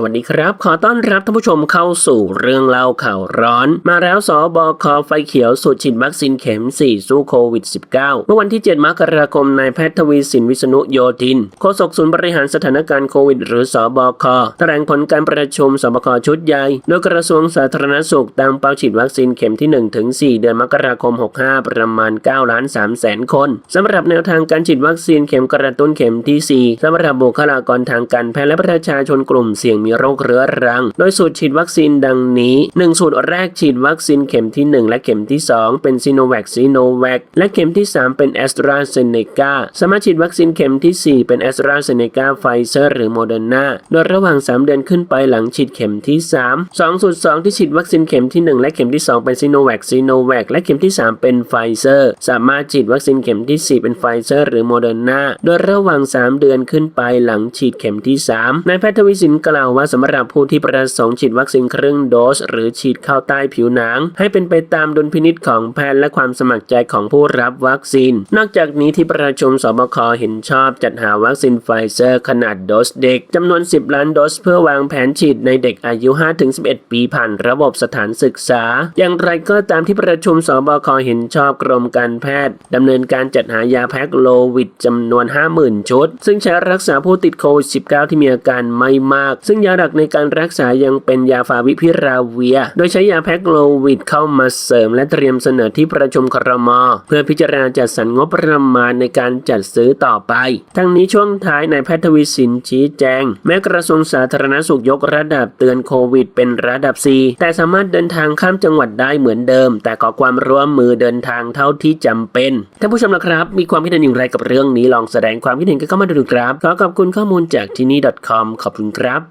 สวัสดีครับ ขอต้อนรับท่านผู้ชมเข้าสู่เรื่องเล่าข่าวร้อน มาแล้วสบคไฟเขียวสูตรฉีดวัคซีนเข็ม 4 สู้โควิด -19 เมื่อวันที่ 7 มกราคมนายแพทย์ทวีสินวิษณุโยธินโฆษกศูนย์บริหารสถานการณ์โควิด หรือสบคแถลงผลการประชุมสบคชุดใหญ่ โดยกระทรวงสาธารณสุขตั้งเป้าฉีดวัคซีนเข็มที่ 1 ถึง 4 เดือนมกราคม 65 ประมาณ9ล้าน3แสนคนสำหรับแนวทางการฉีดวัคซีนเข็มกระตุ้นเข็มทีสี่4สำหรับบุคลากรทางการแพทย์และประชาชนกลุ่มเสี่ยงมีโรคเรื้อรัง โดยสูตรฉีดวัคซีนดังนี้ 1 สูตรแรกฉีดวัคซีนเข็มที่ 1 และเข็มที่ 2 เป็นซีโนแวคซีโนแวคและเข็มที่ 3 เป็นแอสตราเซเนกาสามารถฉีดวัคซีนเข็มทีสี่ 4 เป็นแอสตราเซเนกาไฟเซอร์หรือโมเดอร์นาโดยระหว่าง 3 เดือนขึ้นไปหลังฉีดเข็มที่ 3 2 สูตร 2 ที่ฉีดวัคซีนเข็มที่ 1 และเข็มที่ 2 เป็นซีโนแวคซีโนแวคและเข็มที่ 3 เป็นไฟเซอร์สามารถฉีดวัคซีนเข็มที่ 4 เป็นไฟเซอร์หรือโมเดอร์นาโดยระหว่าง 3 เดือนขึ้นไปหลังฉีดเข็มที่ 3นายแพทย์ทวีสินกล่าวว่าสำหรับผู้ที่ประสงค์ฉีดวัคซีนครึ่งโดส หรือฉีดเข้าใต้ผิวหนัง ให้เป็นไปตามดุลพินิษของแพทย์และความสมัครใจของผู้รับวัคซีน นอกจากนี้ที่ประชุมสบคเห็นชอบจัดหาวัคซีนไฟเซอร์ขนาดโดสเด็กจำนวน 10 ล้านโดส เพื่อวางแผนฉีดในเด็กอายุ 5-11 ปีผ่านระบบสถานศึกษา อย่างไรก็ตามที่ประชุมสบคเห็นชอบกรมการแพทย์ดำเนินการจัดหายาแพ็กโลวิดจำนวน 50,000 ชุด ซึ่งใช้รักษาผู้ติดโควิด -19 ที่มีอาการไม่มาก ซึ่งยาหลักในการรักษายังเป็นยาฟาวิพิราเวีย โดยใช้ยาแพ็กโลวิดเข้ามาเสริม และเตรียมเสนอที่ประชุมครม เพื่อพิจารณาจัดสรรงบประมาณในการจัดซื้อต่อไป ทั้งนี้ช่วงท้ายนายแพทย์ทวีสินชี้แจง แม้กระทรวงสาธารณสุขยกระดับเตือนโควิด เป็นระดับ4แต่สามารถเดินทางข้ามจังหวัดได้เหมือนเดิม แต่ขอความร่วมมือเดินทางเท่าที่จำเป็นท่านผู้ชมนะครับ มีความคิดเห็นอย่างไรกับเรื่องนี้ลองแสดงความคิดเห็นกันเข้ามาดูครับขอขอบคุณข้อมูลจากที่นี่ .com ขอบคุณครับ